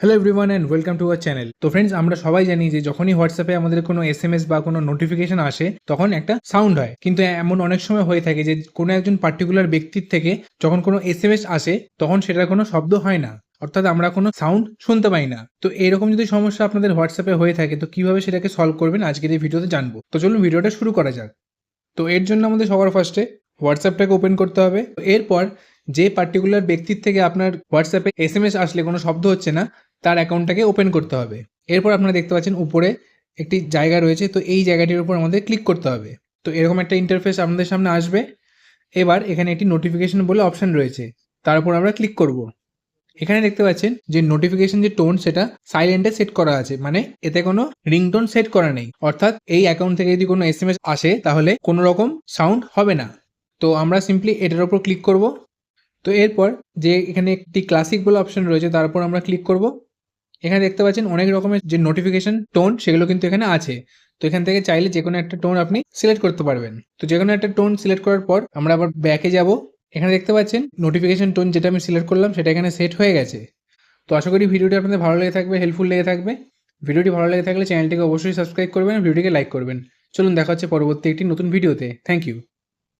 Hello everyone and welcome to our channel তো friends আমরা সবাই জানি যে যখনই হোয়াটসঅ্যাপে আমাদের কোনো এস এম এস বা কোনো নোটিফিকেশন আসে, তখন একটা সাউন্ড হয়। কিন্তু এমন অনেক সময় হয়ে থাকে যে কোনো একজন পার্টিকুলার ব্যক্তির থেকে যখন কোনো এস এম এস আসে, তখন সেটার কোনো শব্দ হয় না। অর্থাৎ আমরা কোনো সাউন্ড শুনতে পাই না। তো এরকম যদি সমস্যা আপনাদের হোয়াটসঅ্যাপে হয়ে থাকে, তো কীভাবে সেটাকে সলভ করবেন আজকের এই ভিডিওতে জানব। তো চলুন ভিডিওটা শুরু করা যাক। তো এর জন্য আমাদের সবার ফার্স্টে হোয়াটসঅ্যাপটাকে ওপেন করতে হবে। এরপর যে পার্টিকুলার ব্যক্তির থেকে আপনার হোয়াটসঅ্যাপে এস এম এস আসলে কোনো শব্দ হচ্ছে না তার অ্যাকাউন্টটাকে ওপেন করতে হবে। এরপর আপনারা দেখতে পাচ্ছেন উপরে একটি জায়গা রয়েছে, তো এই জায়গাটির উপর আমাদের ক্লিক করতে হবে। তো এরকম একটা ইন্টারফেস আপনাদের সামনে আসবে। এবার এখানে একটি নোটিফিকেশন বলে অপশন রয়েছে, তার উপর আমরা ক্লিক করব। এখানে দেখতে পাচ্ছেন যে নোটিফিকেশন যে টোন সেটা সাইলেন্টে সেট করা আছে মানে এতে কোনো রিংটোন সেট করা নেই। অর্থাৎ এই অ্যাকাউন্ট থেকে যদি কোনো এস আসে, তাহলে কোনো রকম সাউন্ড হবে না। তো আমরা সিম্পলি এটার উপর ক্লিক করব। তো এরপর যে এখানে একটি ক্লাসিক বলে অপশন রয়েছে, তার উপর আমরা ক্লিক করব। এখানে দেখতে পাচ্ছেন অনেক রকমের যে নোটিফিকেশন টোন সেগুলো কিন্তু এখানে আছে। তো এখান থেকে চাইলে যে কোনো একটা টোন আপনি সিলেক্ট করতে পারবেন। তো যে কোনো একটা টোন সিলেক্ট করার পর আমরা আবার ব্যাকে যাব। এখানে দেখতে পাচ্ছেন নোটিফিকেশন টোন যেটা আমি সিলেক্ট করলাম সেটা এখানে সেট হয়ে গেছে। তো আশা করি ভিডিওটি আপনাদের ভালো লেগে থাকবে হেল্পফুল লেগে থাকবে। ভিডিওটি ভালো লেগে থাকলে চ্যানেলটিকে অবশ্যই সাবস্ক্রাইব করবেন, ভিডিওটিকে লাইক করবেন। চলুন দেখা হচ্ছে পরবর্তী একটি নতুন ভিডিওতে। Thank you